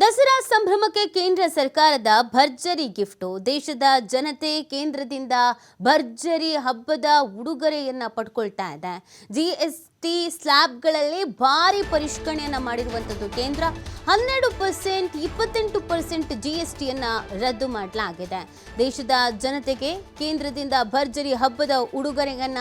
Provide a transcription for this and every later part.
ದಸರಾ ಸಂಭ್ರಮಕ್ಕೆ ಕೇಂದ್ರ ಸರ್ಕಾರದ ಭರ್ಜರಿ ಗಿಫ್ಟು. ದೇಶದ ಜನತೆ ಕೇಂದ್ರದಿಂದ ಭರ್ಜರಿ ಹಬ್ಬದ ಉಡುಗೊರೆಯನ್ನ ಪಡ್ಕೊಳ್ತಾ ಇದೆ. ಜಿ ಎಸ್ ಟಿ ಸ್ಲ್ಯಾಬ್ಗಳಲ್ಲಿ ಭಾರಿ ಪರಿಷ್ಕರಣೆಯನ್ನ ಮಾಡಿರುವಂಥದ್ದು ಕೇಂದ್ರ. ಹನ್ನೆರಡು ಪರ್ಸೆಂಟ್, ಇಪ್ಪತ್ತೆಂಟು ಪರ್ಸೆಂಟ್ ಜಿ ಎಸ್ ಟಿಯನ್ನ ರದ್ದು ಮಾಡಲಾಗಿದೆ. ದೇಶದ ಜನತೆಗೆ ಕೇಂದ್ರದಿಂದ ಭರ್ಜರಿ ಹಬ್ಬದ ಉಡುಗೊರೆಯನ್ನ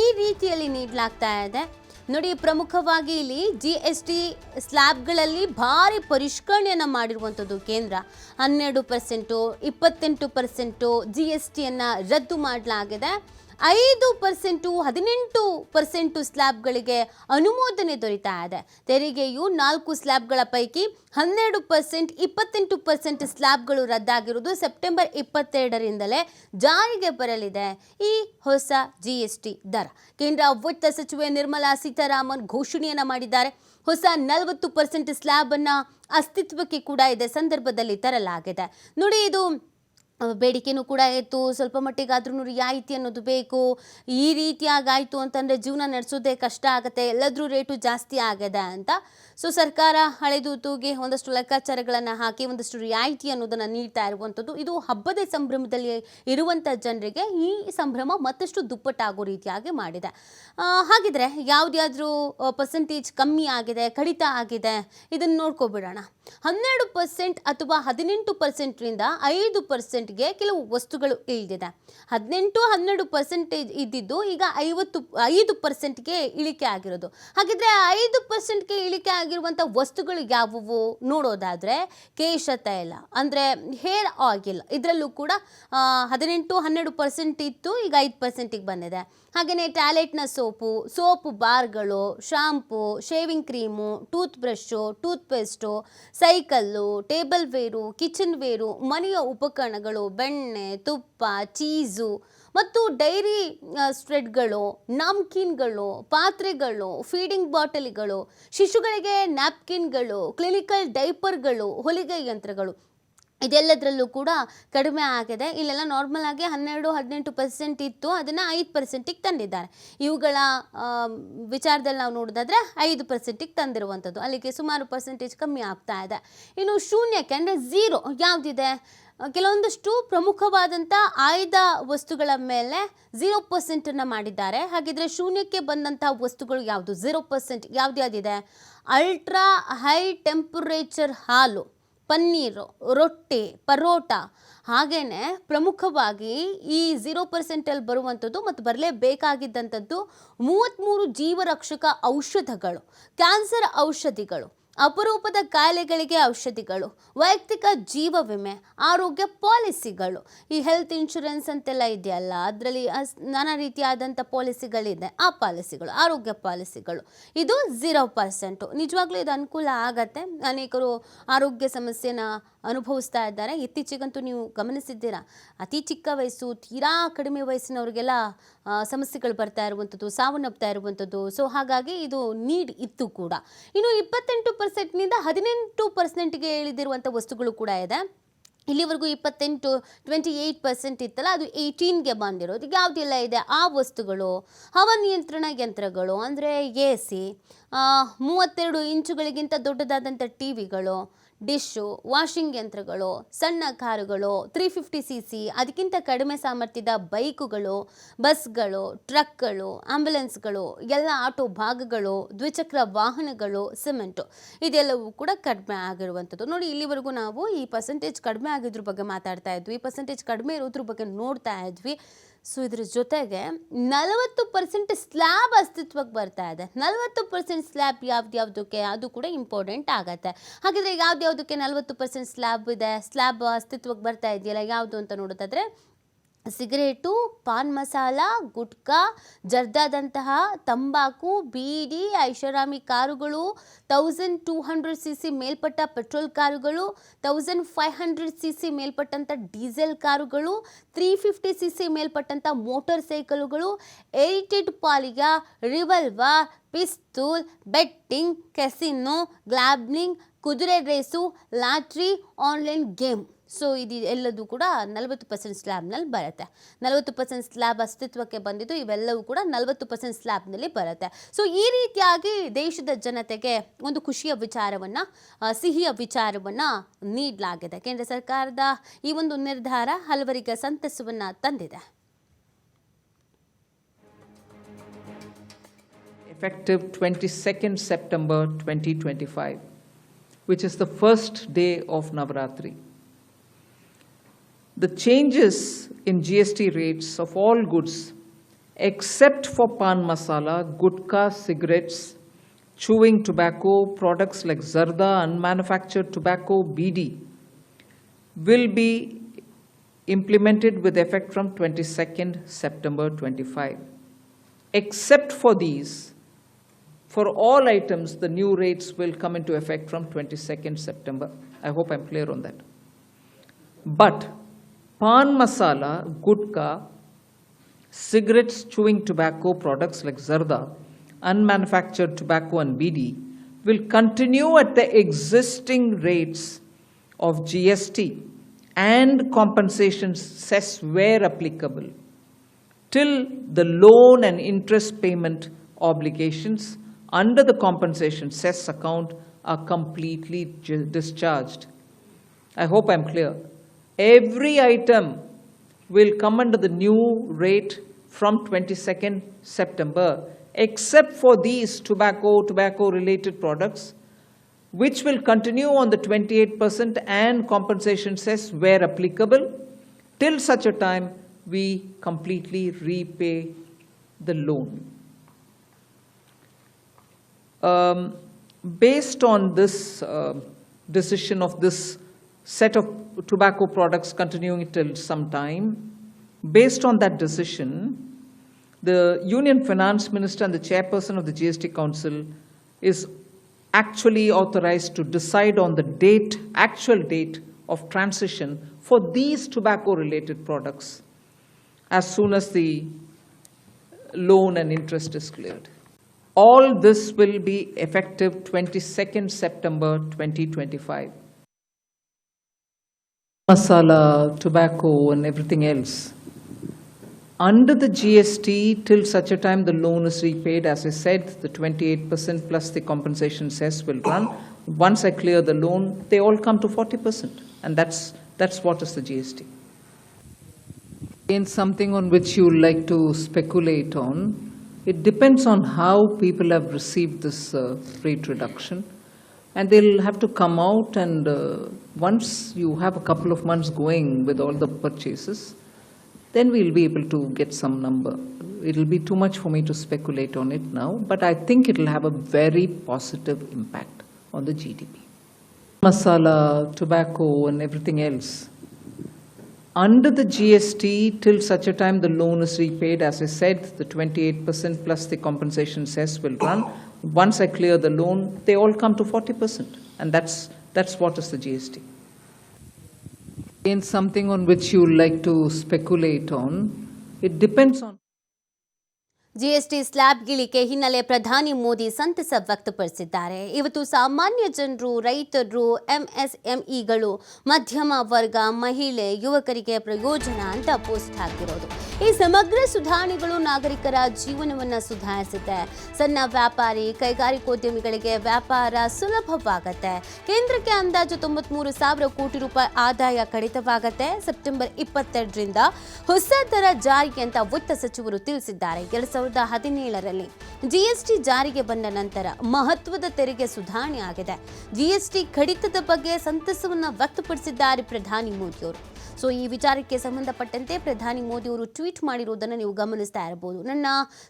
ಈ ರೀತಿಯಲ್ಲಿ ನೀಡಲಾಗ್ತಾ ಇದೆ. ನೋಡಿ, ಪ್ರಮುಖವಾಗಿ ಇಲ್ಲಿ ಜಿ ಎಸ್ ಟಿ ಸ್ಲ್ಯಾಬ್ಗಳಲ್ಲಿ ಭಾರಿ ಪರಿಷ್ಕರಣೆಯನ್ನು ಮಾಡಿರುವಂಥದ್ದು ಕೇಂದ್ರ. ಹನ್ನೆರಡು ಪರ್ಸೆಂಟು, ಇಪ್ಪತ್ತೆಂಟು ಪರ್ಸೆಂಟು ಜಿ ಎಸ್ ಟಿಯನ್ನು ರದ್ದು ಮಾಡಲಾಗಿದೆ. ಐದು ಪರ್ಸೆಂಟು, ಹದಿನೆಂಟು ಪರ್ಸೆಂಟು ಸ್ಲ್ಯಾಬ್ಗಳಿಗೆ ಅನುಮೋದನೆ ದೊರೀತಾ ಇದೆ. ತೆರಿಗೆಯು ನಾಲ್ಕು ಸ್ಲ್ಯಾಬ್ಗಳ ಪೈಕಿ ಹನ್ನೆರಡು ಪರ್ಸೆಂಟ್, ಇಪ್ಪತ್ತೆಂಟು ಪರ್ಸೆಂಟ್ ಸ್ಲ್ಯಾಬ್ಗಳು ರದ್ದಾಗಿರುವುದು ಸೆಪ್ಟೆಂಬರ್ ಇಪ್ಪತ್ತೆರಡರಿಂದಲೇ ಜಾರಿಗೆ ಬರಲಿದೆ. ಈ ಹೊಸ ಜಿ ಎಸ್ ಟಿ ದರ. ಕೇಂದ್ರ ವಿತ್ತ ಸಚಿವೆ ನಿರ್ಮಲಾ ಸೀತಾರಾಮನ್ ಘೋಷಣೆಯನ್ನು ಮಾಡಿದ್ದಾರೆ. ಹೊಸ ನಲವತ್ತು ಪರ್ಸೆಂಟ್ ಸ್ಲ್ಯಾಬ್ ಅನ್ನ ಅಸ್ತಿತ್ವಕ್ಕೆ ಕೂಡ ಇದೆ ಸಂದರ್ಭದಲ್ಲಿ ತರಲಾಗಿದೆ. ನೋಡಿ, ಇದು ಬೇಡಿಕೆನೂ ಕೂಡ ಇತ್ತು ಸ್ವಲ್ಪ ಮಟ್ಟಿಗಾದ್ರೂ ರಿಯಾಯಿತಿ ಅನ್ನೋದು ಬೇಕು. ಈ ರೀತಿಯಾಗಿ ಆಯಿತು ಅಂತಂದರೆ ಜೀವನ ನಡೆಸೋದೇ ಕಷ್ಟ ಆಗುತ್ತೆ, ಎಲ್ಲದ್ರೂ ರೇಟು ಜಾಸ್ತಿ ಆಗಿದೆ ಅಂತ. ಸೊ ಸರ್ಕಾರ ಹಳೆದೂತುಗೆ ಒಂದಷ್ಟು ಲೆಕ್ಕಾಚಾರಗಳನ್ನು ಹಾಕಿ, ಒಂದಷ್ಟು ರಿಯಾಯಿತಿ ಅನ್ನೋದನ್ನು ನೀಡ್ತಾ ಇರುವಂಥದ್ದು, ಇದು ಹಬ್ಬದ ಸಂಭ್ರಮದಲ್ಲಿ ಇರುವಂಥ ಜನರಿಗೆ ಈ ಸಂಭ್ರಮ ಮತ್ತಷ್ಟು ದುಪ್ಪಟ್ಟಾಗೋ ರೀತಿಯಾಗಿ ಮಾಡಿದೆ. ಹಾಗಿದ್ರೆ ಯಾವುದಾದ್ರೂ ಪರ್ಸೆಂಟೇಜ್ ಕಮ್ಮಿ ಆಗಿದೆ, ಕಡಿತ ಆಗಿದೆ, ಇದನ್ನು ನೋಡ್ಕೊಬಿಡೋಣ. ಹನ್ನೆರಡು ಪರ್ಸೆಂಟ್ ಅಥವಾ ಹದಿನೆಂಟು ಪರ್ಸೆಂಟ್ರಿಂದ ಐದು ಪರ್ಸೆಂಟ್ಗೆ ಕೆಲವು ವಸ್ತುಗಳು ಇಳಿದಿದೆ. ಹದಿನೆಂಟು ಹನ್ನೆರಡು ಪರ್ಸೆಂಟೇಜ್ ಇದ್ದಿದ್ದು ಈಗ ಐವತ್ತು, ಐದು ಪರ್ಸೆಂಟ್ಗೆ ಇಳಿಕೆ ಆಗಿರೋದು. ಹಾಗಿದ್ರೆ ಐದು ಪರ್ಸೆಂಟ್ಗೆ ಇಳಿಕೆ ಆಗಿರುವಂಥ ವಸ್ತುಗಳು ಯಾವುವು ನೋಡೋದಾದರೆ ಕೇಶ ತೈಲ. ಅಂದರೆ ಹೇರ್ ಆಯಿಲ್ ಇದರಲ್ಲೂ ಕೂಡ ಹದಿನೆಂಟು ಹನ್ನೆರಡು ಪರ್ಸೆಂಟ್ ಇತ್ತು, ಈಗ ಐದು ಪರ್ಸೆಂಟಿಗೆ ಬಂದಿದೆ. ಹಾಗೆಯೇ ಟ್ಯಾಲೆಟ್ನ soap soap ಬಾರ್ಗಳು, shampoo, shaving cream toothbrush toothpaste cycle, tableware, kitchenware, ಮನೆಯ ಉಪಕರಣಗಳು, ಬೆಣ್ಣೆ, ತುಪ್ಪ, ಚೀಸು ಮತ್ತು ಡೈರಿ ಸ್ಪ್ರೆಡ್ಗಳು, ನಾಮ್ಕಿನ್ಗಳು, ಪಾತ್ರೆಗಳು, ಫೀಡಿಂಗ್ ಬಾಟಲಿಗಳು, ಶಿಶುಗಳಿಗೆ ನ್ಯಾಪ್ಕಿನ್ಗಳು, ಕ್ಲಿನಿಕಲ್ ಡೈಪರ್ಗಳು, ಹೊಲಿಗೆ ಯಂತ್ರಗಳು. ಇದೆಲ್ಲದರಲ್ಲೂ ಕೂಡ ಕಡಿಮೆ ಆಗಿದೆ. ಇಲ್ಲೆಲ್ಲ ನಾರ್ಮಲ್ ಆಗಿ ಹನ್ನೆರಡು, ಹದಿನೆಂಟು ಪರ್ಸೆಂಟ್ ಇತ್ತು. ಅದನ್ನು ಐದು ಪರ್ಸೆಂಟಿಗೆ ತಂದಿದ್ದಾರೆ. ಇವುಗಳ ವಿಚಾರದಲ್ಲಿ ನಾವು ನೋಡೋದಾದ್ರೆ ಐದು ಪರ್ಸೆಂಟಿಗೆ ತಂದಿರುವಂಥದ್ದು ಅಲ್ಲಿಗೆ ಸುಮಾರು ಪರ್ಸೆಂಟೇಜ್ ಕಮ್ಮಿ ಆಗ್ತಾ ಇದೆ. ಇನ್ನು ಶೂನ್ಯಕ್ಕೆ ಅಂದರೆ ಝೀರೋ ಯಾವುದಿದೆ? ಕೆಲವೊಂದಷ್ಟು ಪ್ರಮುಖವಾದಂಥ ಆಯ್ದ ವಸ್ತುಗಳ ಮೇಲೆ ಝೀರೋ ಪರ್ಸೆಂಟನ್ನು ಮಾಡಿದ್ದಾರೆ. ಹಾಗಿದ್ರೆ ಶೂನ್ಯಕ್ಕೆ ಬಂದಂಥ ವಸ್ತುಗಳು ಯಾವುದು? ಝೀರೋ ಪರ್ಸೆಂಟ್ ಯಾವ್ದ್ಯಾವ್ದಿದೆ? ಅಲ್ಟ್ರಾ ಹೈ ಟೆಂಪರೇಚರ್ ಹಾಲು. ಪನ್ನೀರು, ರೊಟ್ಟಿ, ಪರೋಟ ಹಾಗೇ ಪ್ರಮುಖವಾಗಿ ಈ ಝೀರೋ ಪರ್ಸೆಂಟಲ್ಲಿ ಬರುವಂಥದ್ದು ಮತ್ತು ಬರಲೇಬೇಕಾಗಿದ್ದಂಥದ್ದು ಮೂವತ್ತ್ಮೂರು ಜೀವರಕ್ಷಕ ಔಷಧಗಳು ಕ್ಯಾನ್ಸರ್ ಔಷಧಿಗಳು. ಅಪರೂಪದ ಕಾಯಿಲೆಗಳಿಗೆ ಔಷಧಿಗಳು, ವೈಯಕ್ತಿಕ ಜೀವ ವಿಮೆ, ಆರೋಗ್ಯ ಪಾಲಿಸಿಗಳು. ಈ ಹೆಲ್ತ್ ಇನ್ಶೂರೆನ್ಸ್ ಅಂತೆಲ್ಲ ಇದೆಯಲ್ಲ, ಅದರಲ್ಲಿ ನಾನಾ ರೀತಿಯಾದಂಥ ಪಾಲಿಸಿಗಳಿದೆ. ಆ ಪಾಲಿಸಿಗಳು, ಆರೋಗ್ಯ ಪಾಲಿಸಿಗಳು. ಇದು ಝೀರೋ ಪರ್ಸೆಂಟು ನಿಜವಾಗ್ಲೂ ಇದು ಅನುಕೂಲ ಆಗತ್ತೆ. ಅನೇಕರು ಆರೋಗ್ಯ ಸಮಸ್ಯೆನ ಅನುಭವಿಸ್ತಾ ಇದ್ದಾರೆ. ಇತ್ತೀಚೆಗಂತೂ ನೀವು ಗಮನಿಸಿದ್ದೀರಾ, ಅತಿ ಚಿಕ್ಕ ವಯಸ್ಸು, ತೀರಾ ಕಡಿಮೆ ವಯಸ್ಸಿನವ್ರಿಗೆಲ್ಲ ಸಮಸ್ಯೆಗಳು ಬರ್ತಾ ಇರುವಂಥದ್ದು, ಸಾವನ್ನಪ್ತಾ ಇರುವಂಥದ್ದು. ಸೊ ಹಾಗಾಗಿ ಇದು ನೀಡ್ ಇತ್ತು ಕೂಡ. ಇನ್ನು ಇಪ್ಪತ್ತೆಂಟು ಪರ್ಸೆಂಟ್ನಿಂದ ಹದಿನೆಂಟು ಪರ್ಸೆಂಟ್ಗೆ ಇಳಿದಿರುವಂಥ ವಸ್ತುಗಳು ಕೂಡ ಇದೆ. ಇಲ್ಲಿವರೆಗೂ ಇಪ್ಪತ್ತೆಂಟು ಟ್ವೆಂಟಿ ಏಯ್ಟ್ ಪರ್ಸೆಂಟ್ ಇತ್ತಲ್ಲ, ಅದು ಏಯ್ಟೀನ್ಗೆ ಬಂದಿರೋದು. ಯಾವುದೆಲ್ಲ ಇದೆ? ಆ ವಸ್ತುಗಳು ಹವಾನಿಯಂತ್ರಣ ಯಂತ್ರಗಳು, ಅಂದರೆ ಎ ಸಿ ಮೂವತ್ತೆರಡು ಇಂಚುಗಳಿಗಿಂತ ದೊಡ್ಡದಾದಂಥ ಟಿ ವಿಗಳು ಡಿಶ್ಶು ವಾಷಿಂಗ್ ಯಂತ್ರಗಳು, ಸಣ್ಣ ಕಾರುಗಳು ತ್ರೀ ಫಿಫ್ಟಿ ಸಿ ಸಿ ಅದಕ್ಕಿಂತ ಕಡಿಮೆ ಸಾಮರ್ಥ್ಯದ ಬೈಕುಗಳು, ಬಸ್ಗಳು, ಟ್ರಕ್ಗಳು, ಆಂಬ್ಯುಲೆನ್ಸ್ಗಳು, ಎಲ್ಲ ಆಟೋ ಭಾಗಗಳು, ದ್ವಿಚಕ್ರ ವಾಹನಗಳು, ಸಿಮೆಂಟು. ಇದೆಲ್ಲವೂ ಕೂಡ ಕಡಿಮೆ ಆಗಿರುವಂಥದ್ದು. ನೋಡಿ, ಇಲ್ಲಿವರೆಗೂ ನಾವು ಈ ಪರ್ಸೆಂಟೇಜ್ ಕಡಿಮೆ ಆಗಿದ್ರ ಬಗ್ಗೆ ಮಾತಾಡ್ತಾ ಇದ್ವಿ. ಪರ್ಸೆಂಟೇಜ್ ಕಡಿಮೆ ಇರೋದ್ರ ಬಗ್ಗೆ ನೋಡ್ತಾ ಇದ್ವಿ. ಸೊ ಇದ್ರ ಜೊತೆಗೆ ನಲವತ್ತು ಪರ್ಸೆಂಟ್ ಸ್ಲ್ಯಾಬ್ ಅಸ್ತಿತ್ವಕ್ಕೆ ಬರ್ತಾ ಇದೆ. ನಲವತ್ತು ಪರ್ಸೆಂಟ್ ಸ್ಲ್ಯಾಬ್ ಯಾವ್ದು ಯಾವುದಕ್ಕೆ ಅದು ಕೂಡ ಇಂಪಾರ್ಟೆಂಟ್ ಆಗುತ್ತೆ. ಹಾಗಿದ್ರೆ ಯಾವ್ದು ಯಾವುದಕ್ಕೆ ನಲವತ್ತು ಪರ್ಸೆಂಟ್ ಸ್ಲ್ಯಾಬ್ ಇದೆ? ಸ್ಲ್ಯಾಬ್ ಅಸ್ತಿತ್ವಕ್ಕೆ ಬರ್ತಾ ಇದೆಯಲ್ಲ, ಯಾವುದು ಅಂತ ನೋಡೋದಾದ್ರೆ ಸಿಗರೇಟು, ಪಾನ್ ಮಸಾಲ, ಗುಟ್ಕಾ, ಜರ್ದಾದಂತಹ ತಂಬಾಕು, ಬೀಡಿ, ಐಷಾರಾಮಿ ಕಾರುಗಳು thousand two hundred C C ಮೇಲ್ಪಟ್ಟ ಪೆಟ್ರೋಲ್ ಕಾರುಗಳು thousand five hundred C C ಮೇಲ್ಪಟ್ಟಂಥ diesel ಕಾರುಗಳು ತ್ರೀ ಫಿಫ್ಟಿ ಸಿ ಸಿ ಮೇಲ್ಪಟ್ಟಂಥ ಮೋಟರ್ ಸೈಕಲ್ಗಳು aerated ಪಾಲಿಗ, revolver, pistol, betting, casino gambling ಕುದುರೆ race, lottery, online game. So ಇದು ಎಲ್ಲದೂ ಕೂಡ ನಲವತ್ತು ಪರ್ಸೆಂಟ್ ಸ್ಲ್ಯಾಬ್ನಲ್ಲಿ ಬರುತ್ತೆ. ನಲವತ್ತು ಪರ್ಸೆಂಟ್ ಸ್ಲ್ಯಾಬ್ ಅಸ್ತಿತ್ವಕ್ಕೆ ಬಂದಿದ್ದು ಇವೆಲ್ಲವೂ ಕೂಡ ನಲವತ್ತು ಪರ್ಸೆಂಟ್ ಸ್ಲ್ಯಾಬ್ನಲ್ಲಿ ಬರುತ್ತೆ. ಸೊ ಈ ರೀತಿಯಾಗಿ ದೇಶದ ಜನತೆಗೆ ಒಂದು ಖುಷಿಯ ವಿಚಾರವನ್ನು ಸಿಹಿಯ ವಿಚಾರವನ್ನು ನೀಡಲಾಗಿದೆ. ಕೇಂದ್ರ ಸರ್ಕಾರದ ಈ ಒಂದು ನಿರ್ಧಾರ ಹಲವರಿಗೆ ಸಂತಸವನ್ನು ತಂದಿದೆ. Effective 22nd September 2025, which is the first day of Navaratri. The changes in GST rates of all goods, except for pan masala, gutka, cigarettes, chewing tobacco, products like zarda, unmanufactured tobacco, BD, will be implemented with effect from 22nd September 25. Except for these, for all items, the new rates will come into effect from 22nd September. I hope I'm clear on that. But pan masala, gutka, cigarettes, chewing tobacco products like zarda, unmanufactured tobacco and BD will continue at the existing rates of GST and compensation cess where applicable till the loan and interest payment obligations under the compensation cess account are completely discharged. I hope I'm clear. Every item will come under the new rate from 22nd September, except for these tobacco, tobacco-related products, which will continue on the 28% and compensation cess where applicable, till such a time we completely repay the loan. Um, Based on this uh, decision of this set of tobacco products continuing till some time, based on that decision, the Union Finance Minister and the Chairperson of the GST Council is actually authorized to decide on the date, actual date of transition for these tobacco-related products as soon as the loan and interest is cleared. All this will be effective 22nd September 2025. Masala, tobacco and everything else. Under the GST, till such a time the loan is repaid, as I said, the 28% plus the compensation cess will run. Once I clear the loan, they all come to 40%. And that's, that's what is the GST. Again, something on which you like to speculate on. It depends on how people have received this uh, rate reduction. And they'll have to come out and, uh, once you have a couple of months going with all the purchases, then we'll be able to get some number. It'll be too much for me to speculate on it now, but I think it'll have a very positive impact on the GDP. Masala, tobacco, and everything else. Under the GST, till such a time the loan is repaid, as I said, the 28% plus the compensation cess will run. Once I clear the loan, they all come to 40%. And that's, that's what is the GST. Again, something on which you would like to speculate on. It depends on. GST slab ಗಿಳಿಕೆ ಹಿನ್ನೆಲೆ ಪ್ರಧಾನಿ ಮೋದಿ ಸಂತಸ ವ್ಯಕ್ತಪಡಿಸಿದ್ದಾರೆ. ಇವತ್ತು ಸಾಮಾನ್ಯ ಜನರು, ರೈತರು, ಎಂಎಸ್ಎಂಇಗಳು, ಮಧ್ಯಮ ವರ್ಗ, ಮಹಿಳೆ, ಯುವಕರಿಗೆ ಪ್ರಯೋಜನ ಅಂತ ಪೋಸ್ಟ್ ಹಾಕಿರೋದು. ಈ ಸಮಗ್ರ ಸುಧಾರಣೆಗಳು ನಾಗರಿಕರ ಜೀವನವನ್ನು ಸುಧಾರಿಸುತ್ತೆ. ಸಣ್ಣ ವ್ಯಾಪಾರಿ, ಕೈಗಾರಿಕೋದ್ಯಮಿಗಳಿಗೆ ವ್ಯಾಪಾರ ಸುಲಭವಾಗತ್ತೆ. ಕೇಂದ್ರಕ್ಕೆ ಅಂದಾಜು ತೊಂಬತ್ಮೂರು ಸಾವಿರ ಕೋಟಿ ರೂಪಾಯಿ ಆದಾಯ ಕಡಿತವಾಗತ್ತೆ. ಸೆಪ್ಟೆಂಬರ್ ಇಪ್ಪತ್ತೆರಡರಿಂದ ಹೊಸ ದರ ಜಾರಿಗೆ ಅಂತ ವಿತ್ತ ಸಚಿವರು ತಿಳಿಸಿದ್ದಾರೆ. ಎರಡ್ ಸಾವಿರದ ಹದಿನೇಳರಲ್ಲಿ ಜಿಎಸ್ಟಿ ಜಾರಿಗೆ ಬಂದ ನಂತರ ಮಹತ್ವದ ತೆರಿಗೆ ಸುಧಾರಣೆ ಆಗಿದೆ. ಜಿಎಸ್ಟಿ ಕಡಿತದ ಬಗ್ಗೆ ಸಂತಸವನ್ನು ವ್ಯಕ್ತಪಡಿಸಿದ್ದಾರೆ ಪ್ರಧಾನಿ ಮೋದಿಯವರು. ಸೊ, ಈ ವಿಚಾರಕ್ಕೆ ಸಂಬಂಧಪಟ್ಟಂತೆ ಪ್ರಧಾನಿ ಮೋದಿ ಅವರು ಟ್ವೀಟ್ ಮಾಡಿರುವುದನ್ನು ನೀವು ಗಮನಿಸ್ತಾ ಇರಬಹುದು. ನನ್ನ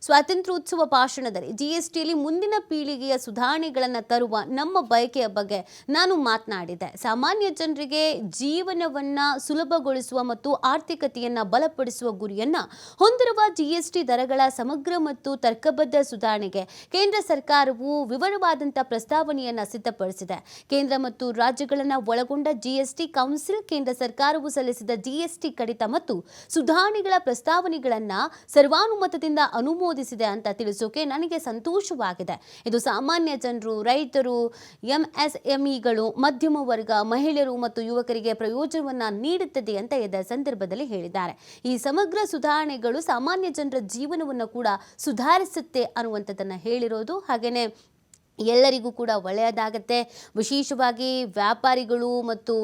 ಸ್ವಾತಂತ್ರ್ಯೋತ್ಸವ ಭಾಷಣದಲ್ಲಿ ಜಿಎಸ್ಟಿಯಲ್ಲಿ ಮುಂದಿನ ಪೀಳಿಗೆಯ ಸುಧಾರಣೆಗಳನ್ನು ತರುವ ನಮ್ಮ ಬಯಕೆಯ ಬಗ್ಗೆ ನಾನು ಮಾತನಾಡಿದೆ. ಸಾಮಾನ್ಯ ಜನರಿಗೆ ಜೀವನವನ್ನ ಸುಲಭಗೊಳಿಸುವ ಮತ್ತು ಆರ್ಥಿಕತೆಯನ್ನು ಬಲಪಡಿಸುವ ಗುರಿಯನ್ನ ಹೊಂದಿರುವ ಜಿಎಸ್ಟಿ ದರಗಳ ಸಮಗ್ರ ಮತ್ತು ತರ್ಕಬದ್ಧ ಸುಧಾರಣೆಗೆ ಕೇಂದ್ರ ಸರ್ಕಾರವು ವಿವರವಾದಂಥ ಪ್ರಸ್ತಾವನೆಯನ್ನು ಸಿದ್ಧಪಡಿಸಿದೆ. ಕೇಂದ್ರ ಮತ್ತು ರಾಜ್ಯಗಳನ್ನು ಒಳಗೊಂಡ ಜಿಎಸ್ಟಿ ಕೌನ್ಸಿಲ್ ಕೇಂದ್ರ ಸರ್ಕಾರವು ಸಲ್ಲಿಸಿದ ಜಿಎಸ್ಟಿ ಕಡಿತ ಮತ್ತು ಸುಧಾರಣೆಗಳ ಪ್ರಸ್ತಾವನೆಗಳನ್ನು ಸರ್ವಾನುಮತದಿಂದ ಅನುಮೋದಿಸಿದೆ ಅಂತ ತಿಳಿಸೋಕೆ ನನಗೆ ಸಂತೋಷವಾಗಿದೆ. ಇದು ಸಾಮಾನ್ಯ ಜನರು, ರೈತರು ಎಂಎಸ್ಎಂಇಗಳು ಮಧ್ಯಮ ವರ್ಗ, ಮಹಿಳೆಯರು ಮತ್ತು ಯುವಕರಿಗೆ ಪ್ರಯೋಜನವನ್ನು ನೀಡುತ್ತದೆ ಅಂತ ಇದರ ಸಂದರ್ಭದಲ್ಲಿ ಹೇಳಿದ್ದಾರೆ. ಈ ಸಮಗ್ರ ಸುಧಾರಣೆಗಳು ಸಾಮಾನ್ಯ ಜನರ ಜೀವನವನ್ನು ಕೂಡ ಸುಧಾರಿಸುತ್ತೆ ಅನ್ನುವಂಥದ್ದನ್ನು ಹೇಳಿರೋದು. ಹಾಗೆಯೇ ಎಲ್ಲರಿಗೂ ಕೂಡ ಒಳ್ಳೆಯದಾಗತ್ತೆ. ವಿಶೇಷವಾಗಿ ವ್ಯಾಪಾರಿಗಳು ಮತ್ತು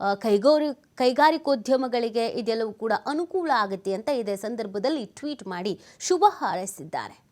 ಕೈಗೋರಿ ಕೈಗಾರಿ, ಕೈಗಾರಿಕೋದ್ಯಮಗಳಿಗೆ ಇದೆಲ್ಲವೂ ಕೂಡ ಅನುಕೂಲ ಆಗುತ್ತೆ ಅಂತ ಇದೇ ಸಂದರ್ಭದಲ್ಲಿ ಟ್ವೀಟ್ ಮಾಡಿ ಶುಭ ಹಾರೈಸಿದ್ದಾರೆ.